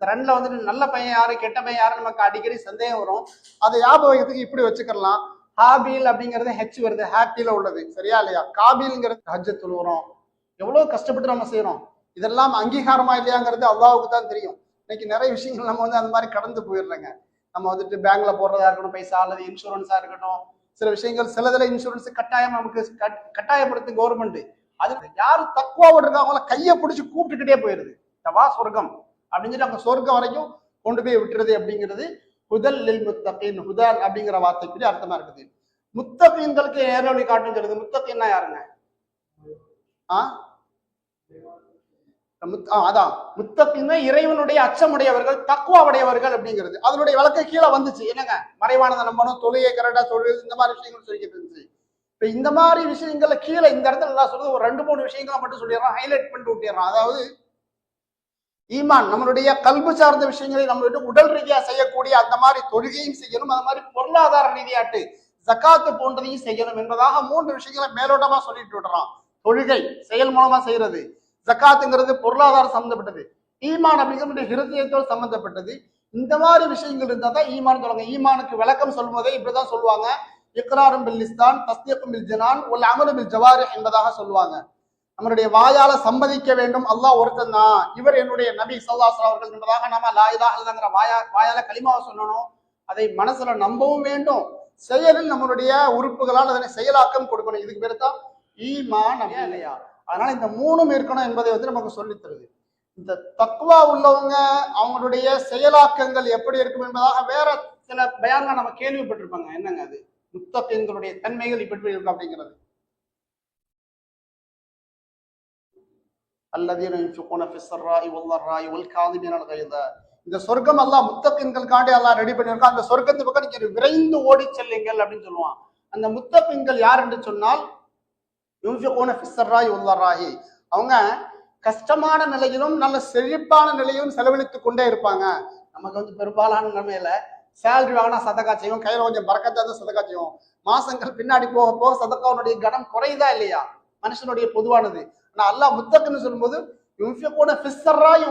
இந்த ரன்ல வந்துட்டு நல்ல பையன் யாரு கெட்ட பையன் யாரு நமக்கு அடிக்கடி சந்தேகம் வரும். அதை ஞாபகம் வைக்கிறதுக்கு இப்படி வச்சுக்கலாம் ஹாபில் அப்படிங்கிறது ஹெச் வருது. ஹாப்பியில உள்ளது. சரியா இல்லையா? காபில்ங்கிறது ஹஜ்ஜ வரும். எவ்வளவு கஷ்டப்பட்டு நம்ம செய்யறோம் இதெல்லாம் அங்கீகாரமா இல்லையாங்கிறது அல்லாவுக்கு தான் தெரியும். இன்னைக்கு நிறைய விஷயங்கள் நம்ம வந்து அந்த மாதிரி கடந்து போயிடுறேங்க. நம்ம வந்துட்டு பேங்க்ல போடுறதா இருக்கட்டும் பைசா அல்லது இன்சூரன்ஸா இருக்கட்டும். சில விஷயங்கள் சிலதுல இன்சூரன்ஸ் கட்டாயம் நமக்கு கட்- கவர்மெண்ட் அது யாரு தக்குவாவோட இருக்காங்களோ கையை பிடிச்சி கூப்பிட்டுக்கிட்டே போயிருது வா சொர்க்கம். அப்படின்னு சொல்லி அவங்க சொர்க்கம் வரைக்கும் கொண்டு போய் விட்டுறது அப்படிங்கிறது ஹுதல் லில் முத்தகின் ஹுதல் அப்படிங்கிற வார்த்தைக்குரிய அர்த்தமா இருக்குது. முத்தகீன்களுக்கு நேரவழி காட்டும் சொல்லுது முத்தகீன்னா யாருங்க? ஆ? முத்- அதான். முத்தகீன்னா இறைவனுடைய அச்சமுடையவர்கள் தக்குவாவுடையவர்கள் அப்படிங்கிறது. அதனுடைய வழக்கு கீழே வந்துச்சு. என்னங்க? மறைவானதை நம்பணும் தொழுகை கரெக்டா தொழில் இந்த மாதிரி விஷயங்கள் சொல்லிக்கிட்டு இருந்துச்சு. இப்ப இந்த மாதிரி விஷயங்கள்ல கீழே இந்த இடத்துல நான் சொல்றது ஒரு ரெண்டு மூணு விஷயங்களை மட்டும் சொல்லிடுறான் ஹைலைட் பண்ணிட்டு விட்டுறான் அதாவது ஈமான் நம்மளுடைய கல்வி சார்ந்த விஷயங்களை நம்மளுடைய உடல் ரீதியா செய்யக்கூடிய அந்த மாதிரி தொழுகையும் செய்யணும் அந்த மாதிரி பொருளாதார ரீதியாட்டு ஜக்காத்து போன்றதையும் செய்யணும் என்பதாக மூன்று விஷயங்களை மேலோட்டமா சொல்லிட்டு விடுறோம் தொழுகை செயல் மூலமா செய்யறது ஜக்காத்துங்கிறது பொருளாதாரம் சம்மந்தப்பட்டது ஈமான் அப்படிங்கிறது ஹிருதயத்தோடு சம்பந்தப்பட்டது. இந்த மாதிரி விஷயங்கள் இருந்தால் தான் ஈமான் சொல்லுவாங்க ஈமானுக்கு விளக்கம் சொல்லும் போதே இப்படிதான் சொல்லுவாங்க. இக்ராரும் பில் லிஸ்தான் தஸ்தீக்கும் பில் ஜனான் உள்ள அமரு பில் ஜவாரி என்பதாக சொல்லுவாங்க. நம்மளுடைய வாயால சம்மதிக்க வேண்டும். அல்லாஹ் ஒருத்தன் தான். இவர் என்னுடைய நபி சல்லாஸ்லாம் அவர்கள் என்பதாக நாம லாயிலா இல்லைங்கிற வாயா வாயால களிமாவை சொல்லணும். அதை மனசுல நம்பவும் வேண்டும். செயலில் நம்மளுடைய உறுப்புகளால் அதனை செயலாக்கம் கொடுக்கணும். இதுக்கு பேர் தான் ஈமான் இல்லையா அதனால இந்த மூணும் இருக்கணும் என்பதை வந்து நமக்கு சொல்லித் தருது. இந்த தக்குவா உள்ளவங்க அவங்களுடைய செயலாக்கங்கள் எப்படி இருக்கும் என்பதாக வேற சில பயான்கள் நம்ம கேள்விப்பட்டிருப்பாங்க. என்னங்க அது? முத்தகங்களுடைய தன்மைகள் இப்படி இருக்கும் அப்படிங்கிறது. அல்லதீன யுன்ஃபிகூன ஃபிஸ்ஸர்ராஇ வல்லர்ராஇ வல் காதிமீனல் கைத இந்த சொர்க்கம் அல்லாஹ் முத்தக்கின்களுக்காண்டி அல்லாஹ் ரெடி பண்ணியிருக்கான். அந்த சொர்க்கத்து பக்கம் நீங்க விரைந்து ஓடி செல்லுங்கள் அப்படின்னு சொல்லுவான். அந்த முத்தப்பின்கள் யார் என்று சொன்னால் யுன்ஃபிகூன ஃபிஸ்ஸர்ராஇ வல்லர்ராஹி அவங்க கஷ்டமான நிலையிலும் நல்ல செழிப்பான நிலையிலும் செலவழித்து கொண்டே இருப்பாங்க. நமக்கு வந்து பெரும்பாலான நிலைமையில சேலரி வாங்கினா சதக்கா செய்வோம் கையில கொஞ்சம் பறக்கத்தான் சதக்கா செய்வோம். மாசங்கள் பின்னாடி போக போக சதக்காவுடைய கனம் குறையுதா இல்லையா? மனுஷனுடைய பொதுவானது. ஆனால் அல்லாஹ் முத்தக்குன்னு சொல்லும்போது யுன்ஃபிகூன ஃபி ஸர்ராய்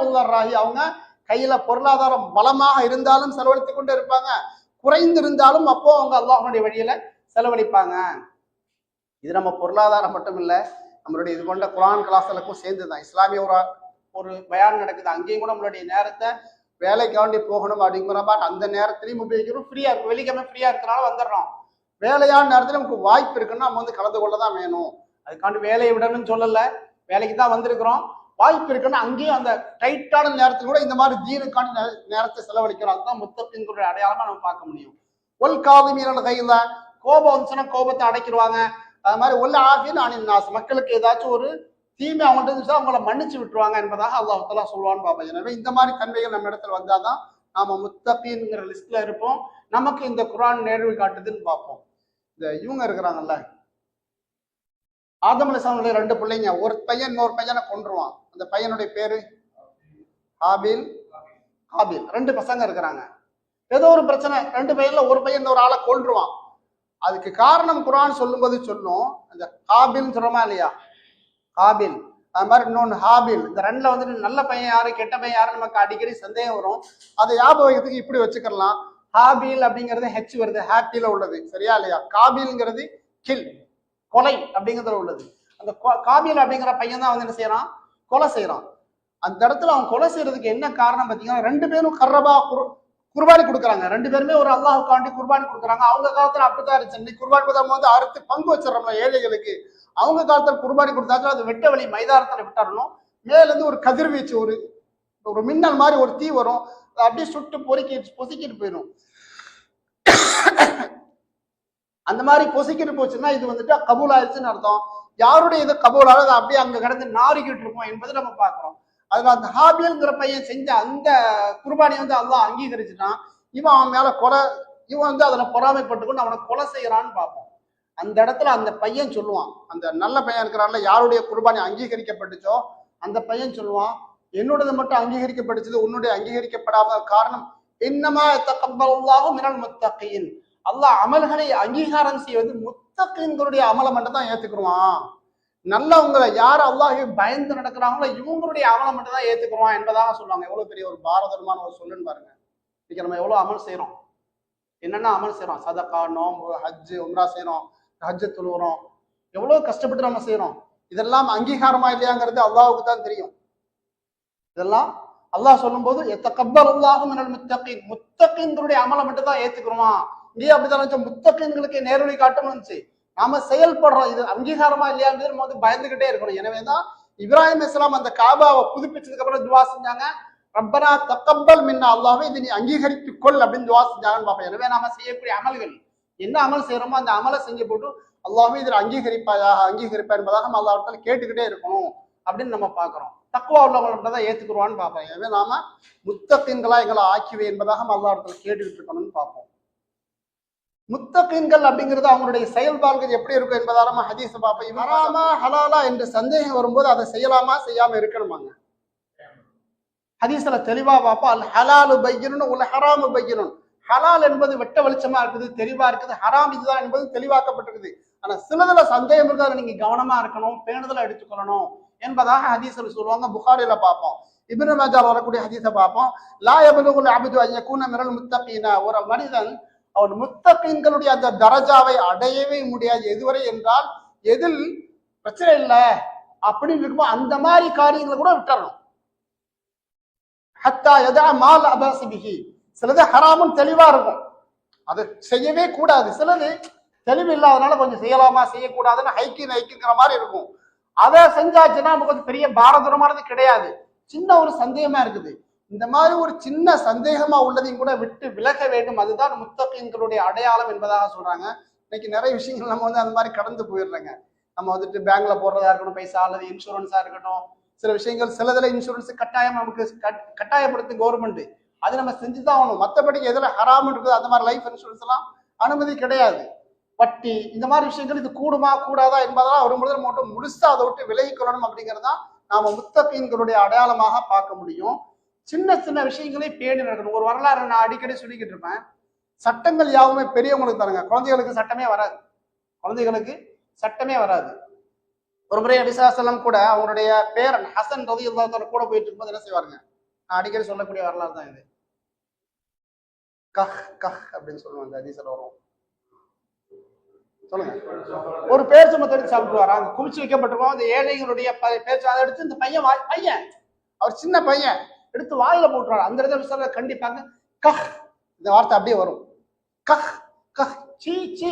அவங்க கையில பொருளாதாரம் பலமாக இருந்தாலும் செலவழித்து கொண்டு இருப்பாங்க. குறைந்து இருந்தாலும் அப்போ அவங்க அல்லாஹனுடைய வழியில செலவழிப்பாங்க. இது நம்ம பொருளாதாரம் மட்டும் இல்லை நம்மளுடைய இது கொண்ட குரான் கிளாஸ்களுக்கும் சேர்ந்துதான். இஸ்லாமிய ஒரு ஒரு பயான் நடக்குது. அங்கேயும் கூட நம்மளுடைய நேரத்தை வேலைக்காண்டி போகணும் அப்படிங்கிற மாதிரி அந்த நேரத்திலையும் உபயோகிக்கிறோம். ஃப்ரீயா இருக்கும் வெள்ளிக்கிழமை ஃப்ரீயா இருக்கிறனால வந்துடுறோம். வேலையான நேரத்துல நமக்கு வாய்ப்பு இருக்குன்னா நம்ம வந்து கலந்து கொள்ள தான் வேணும். அதுக்காண்டி வேலையை விடணும்னு சொல்லல. வேலைக்கு தான் வந்திருக்கிறோம். வாய்ப்பு இருக்குன்னு அங்கேயும் அந்த டைட்டான நேரத்தில் கூட இந்த மாதிரி தீனுக்கான நேரத்தை செலவழிக்கிறோம். அதுதான் முத்தப்பின்களுடைய அடையாளமா நம்ம பார்க்க முடியும். ஒல் காது மீறல் கையில கோபம் வந்துச்சுன்னா கோபத்தை அடைக்கிடுவாங்க. அது மாதிரி ஒல்ல ஆஃபின் நான் நாஸ். மக்களுக்கு ஏதாச்சும் ஒரு தீமை அவங்கள்ட்ட இருந்துச்சா அவங்கள மன்னிச்சு விட்டுருவாங்க என்பதாக அல்லாஹ் சொல்லுவான்னு பார்ப்போம் எனவே இந்த மாதிரி தன்மைகள் நம்ம இடத்துல வந்தாதான் நாம முத்தப்பின்ங்கிற லிஸ்ட்ல இருப்போம். நமக்கு இந்த குரான் நேர்வு காட்டுதுன்னு பார்ப்போம். இந்த இவங்க இருக்கிறாங்கல்ல ஆதம் அலிஸ்லாமுடைய ரெண்டு பிள்ளைங்க ஒரு பையன் இன்னொரு பையனை கொன்றுவான். அந்த பையனுடைய பேரு? ஹாபில் ஹாபில். ரெண்டு பசங்க இருக்கிறாங்க. ஏதோ ஒரு பிரச்சனை ரெண்டு பையன்ல ஒரு பையன் ஒரு ஆளை கொன்றுவான். அதுக்கு காரணம் குரான் சொல்லும்போது சொல்லும். அந்த ஹாபில்னு சொல்றோமா இல்லையா? ஹாபில். அது மாதிரி இன்னொன்று ஹாபில். இந்த ரெண்டில் வந்துட்டு நல்ல பையன் யாரு கெட்ட பையன் யாரு நமக்கு அடிக்கடி சந்தேகம் வரும். அதை ஞாபகத்துக்கு இப்படி வச்சுக்கலாம். ஹாபில் அப்படிங்கிறது ஹெச் வருது ஹாப்பியில் உள்ளது. சரியா இல்லையா? காபில்ங்கிறது கில். கொலை அப்படிங்கிறதுல உள்ளது. அந்த கொ- அப்படிங்கிற பையன் தான் வந்து என்ன செய்யறான்? கொலை செய்யறான். அந்த இடத்துல அவன் கொலை செய்யறதுக்கு என்ன காரணம் பார்த்தீங்கன்னா ரெண்டு பேரும் கர்ரபா குர்பானி கொடுக்குறாங்க. ரெண்டு பேருமே ஒரு அல்லாஹுக்காண்டி குர்பானி கொடுக்குறாங்க. அவங்க காலத்துல அப்படித்தான் இருந்துச்சு. இன்னைக்கு குர்பானி கொடுத்தா வந்து அறுத்து பங்கு வச்சிடறோம்ல ஏழைகளுக்கு. அவங்க காலத்துல குர்பானி கொடுத்தாச்சும் அது வெட்ட வழி மைதானத்துல விட்டாரணும் மேல இருந்து ஒரு கதிர்வீச்சு ஒரு ஒரு மின்னல் மாதிரி ஒரு தீ வரும். அப்படியே சுட்டு பொறுக்கி பொசுக்கிட்டு போயிடும். அந்த மாதிரி பொசுக்கிட்டு போச்சுன்னா இது வந்துட்டு கபூல் ஆயிடுச்சுன்னு அர்த்தம். யாருடைய இது கபூல் ஆகுது அப்படியே அங்க கிடந்து நாறிக்கிட்டு இருக்கும் என்பதை நம்ம பார்க்கிறோம். அதுல அந்த ஹாபியல்ங்கிற பையன் செஞ்ச அந்த குர்பானியை வந்து அல்லாஹ் அங்கீகரிச்சுட்டான். இவன் அவன் மேல கொலை இவன் வந்து அதில் பொறாமைப்பட்டுக்கொண்டு அவனை கொலை செய்யறான்னு பார்ப்போம். அந்த இடத்துல அந்த பையன் சொல்லுவான். அந்த நல்ல பையன் இருக்கிறான்ல யாருடைய குர்பானி அங்கீகரிக்கப்பட்டுச்சோ அந்த பையன் சொல்லுவான் என்னோடது மட்டும் அங்கீகரிக்கப்பட்டுச்சது உன்னுடைய அங்கீகரிக்கப்படாத காரணம் என்னமா தக்கப்பல்லாகும் மினல் முத்தகையின் அல்லாஹ் அமல்களை அங்கீகாரம் செய்வது முத்தகீன்களுடைய அமலை மட்டும் தான் ஏத்துக்குருவான் நல்லவங்களை யார் அல்லாஹை பயந்து நடக்கிறாங்களோ இவங்களுடைய அமலை மட்டும் தான் ஏத்துக்குறோம் என்பதாக சொல்லுவாங்க. எவ்வளவு பெரிய ஒரு பாரதமான ஒரு சொல்லுன்னு பாருங்க. இன்னைக்கு நம்ம எவ்வளவு அமல் செய்யறோம் என்னென்ன அமல் செய்யறோம் சதக்கா நோம்பு ஹஜ்ஜு உம்ரா செய்யறோம் ஹஜ்ஜு தொழுகிறோம் எவ்வளவு கஷ்டப்பட்டு நம்ம செய்யறோம் இதெல்லாம் அங்கீகாரமா இல்லையாங்கிறது அல்லாவுக்கு தான் தெரியும். இதெல்லாம் அல்லாஹ் சொல்லும் போது எத்த கப்பல் அல்லாஹும் முத்தக்கின் முத்தக்கின்களுடைய அமலை மட்டும் தான் ஏத்துக்கிறோமா இங்கே அப்படிதான் இருந்துச்சு முத்தகீன்களுக்கு நேரடி காட்டும் இருந்துச்சு நாம செயல்படுறோம். இது அங்கீகாரமா இல்லையான்றது நம்ம வந்து பயந்துகிட்டே இருக்கணும் எனவே தான் இப்ராஹிம் இஸ்லாம் அந்த காபாவை புதுப்பிச்சதுக்கு அப்புறம் துவா செஞ்சாங்க. ரப்பனா தக்கப்பல் மின்னா அல்லாவே இதை நீ அங்கீகரித்து கொள் அப்படின்னு துவா செஞ்சாங்கன்னு பார்ப்போம். எனவே நாம செய்யக்கூடிய அமல்கள் என்ன அமல் செய்யறோமோ அந்த அமலை செஞ்சு போட்டு அல்லாவே இதில் அங்கீகரிப்பாயாக அங்கீகரிப்பா என்பதாக நம்ம அல்லாஹ்விடத்துல கேட்டுக்கிட்டே இருக்கணும் அப்படின்னு நம்ம பார்க்குறோம். தக்குவா உள்ளவங்கள்ட்ட தான் ஏற்றுக்குருவான்னு பார்ப்போம். எனவே நாம முத்தகீன்களா எங்களை ஆக்கிவே என்பதாக நம்ம அல்லாஹ்விடத்துல கேட்டுக்கிட்டு இருக்கணும்னு பார்ப்போம். முத்தகீன்கள் அப்படிங்கிறது அவங்களுடைய செயல்பாடுகள் எப்படி இருக்கும் என்பதாக நம்ம ஹதீஸ் பார்ப்போம். ஹராமா ஹலாலா என்று சந்தேகம் வரும்போது அதை செய்யலாமா செய்யாம இருக்கணுமாங்க. ஹதீஸ்ல தெளிவா பார்ப்போம். அல் ஹலாலு பையனும் உல் ஹராமு பையனும் ஹலால் என்பது வெட்ட வெளிச்சமா இருக்குது தெளிவா இருக்குது ஹராம் இதுதான் என்பது தெளிவாக்கப்பட்டிருக்குது. ஆனா சிலதுல சந்தேகம் இருந்தா அதை நீங்க கவனமா இருக்கணும் பேணுதல எடுத்துக்கொள்ளணும் என்பதாக ஹதீஸ்ல சொல்லுவாங்க. புகாரில பார்ப்போம். இபின் மாஜால வரக்கூடிய ஹதீஸை பார்ப்போம். லா யபலுகுல் அபிது அன் யகூன மினல் ஒரு மனிதன் அவன் முத்தகீன்களுடைய அந்த தரஜாவை அடையவே முடியாது. எதுவரை என்றால் எதில் பிரச்சனை இல்லை அப்படின்னு இருக்குமோ அந்த மாதிரி காரியங்களை கூட விட்டுறணும். ஹத்தா எதா மால் அபாசிபிகி சிலது ஹராமும் தெளிவா இருக்கும். அது செய்யவே கூடாது. சிலது தெளிவு இல்லாதனால கொஞ்சம் செய்யலாமா செய்யக்கூடாதுன்னு ஹைக்கு நைக்குங்கிற மாதிரி இருக்கும். அதை செஞ்சாச்சுன்னா நமக்கு கொஞ்சம் பெரிய பாரதூரமானது கிடையாது. சின்ன ஒரு சந்தேகமா இருக்குது. இந்த மாதிரி ஒரு சின்ன சந்தேகமா உள்ளதையும் கூட விட்டு விலக வேண்டும். அதுதான் முத்தகீன்களுடைய அடையாளம் என்பதாக சொல்றாங்க. இன்னைக்கு நிறைய விஷயங்கள் நம்ம வந்து அந்த மாதிரி கடந்து போயிடுறேங்க. நம்ம வந்துட்டு பேங்க்ல போடுறதா இருக்கட்டும் பைசா அல்லது இன்சூரன்ஸா இருக்கட்டும். சில விஷயங்கள் சிலதுல இன்சூரன்ஸ் கட்டாயம் நமக்கு கட்- கட்டாயப்படுத்தும் கவர்மெண்ட் அது நம்ம செஞ்சுதான் ஆகணும். மற்றபடி எதுல ஹராம இருக்குது அந்த மாதிரி லைஃப் இன்சூரன்ஸ் எல்லாம் அனுமதி கிடையாது. வட்டி இந்த மாதிரி விஷயங்கள் இது கூடுமா கூடாதா என்பதெல்லாம் வரும்பொழுது நம்ம மட்டும் முழுசா அதை விட்டு விலகிக்கொள்ளணும் அப்படிங்கிறதான் நாம முத்தப்பீன்களுடைய அடையாளமாக பார்க்க முடியும். சின்ன சின்ன விஷயங்களே பேணி நடக்கணும். ஒரு வரலாறு நான் அடிக்கடி சொல்லிக்கிட்டு இருப்பேன். சட்டங்கள் யாவுமே பெரியவங்களுக்கு தருங்க. குழந்தைகளுக்கு சட்டமே வராது. குழந்தைகளுக்கு சட்டமே வராது. ஒரு முறை அபிசாசலம் கூட அவங்களுடைய பேரன் ஹசன் ரவி கூட போயிட்டு இருக்கும்போது என்ன செய்வாருங்க? நான் அடிக்கடி சொல்லக்கூடிய வரலாறு தான் இது. கஹ் கஹ் அப்படின்னு சொல்லுவாங்க அந்த அதிசல் வரும். சொல்லுங்க. ஒரு பேர் சும்மா தெரிஞ்சு சாப்பிட்டுருவாரா அங்க குமிச்சு வைக்கப்பட்டிருக்கோம். அந்த ஏழைகளுடைய ப- பேச்சு அதை எடுத்து இந்த பையன் பையன். அவர் சின்ன பையன். எடுத்து வாயில போட்டுருவாரு அந்த இடத்துல சொல்ல கண்டிப்பாங்க கஹ் இந்த வார்த்தை அப்படியே வரும். கஹ் கஹ் சீ சீ.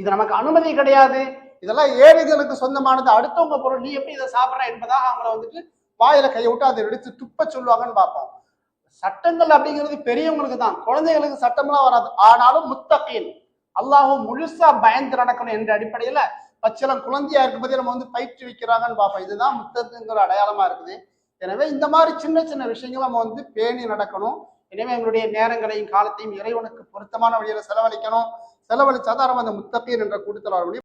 இது நமக்கு அனுமதி கிடையாது. இதெல்லாம் ஏழைகளுக்கு சொந்தமானது? அடுத்தவங்க பொருள் நீ எப்படி இதை சாப்பிட்ற என்பதாக அவங்கள வந்துட்டு வாயில கையை விட்டு அதை எடுத்து துப்ப சொல்லுவாங்கன்னு பார்ப்போம். சட்டங்கள் அப்படிங்கிறது பெரியவங்களுக்கு தான். குழந்தைகளுக்கு சட்டம்லாம் வராது. ஆனாலும் முத்தகீன். அல்லாஹும் முழுசா பயந்து நடக்கணும் என்ற அடிப்படையில பச்சளம் குழந்தையா இருக்கும்போதே நம்ம வந்து பயிற்றுவிக்கிறாங்கன்னு பார்ப்போம். இதுதான் முத்தகங்கிற அடையாளமா இருக்குது. எனவே இந்த மாதிரி சின்ன சின்ன விஷயங்கள் நம்ம வந்து பேணி நடக்கணும். எனவே எங்களுடைய நேரங்களையும் காலத்தையும் இறைவனுக்கு பொருத்தமான வழியில் செலவழிக்கணும். செலவழிச்சாதான் நம்ம அந்த முத்தப்பீர் என்ற கூட்டத்தில் வரக்கூடிய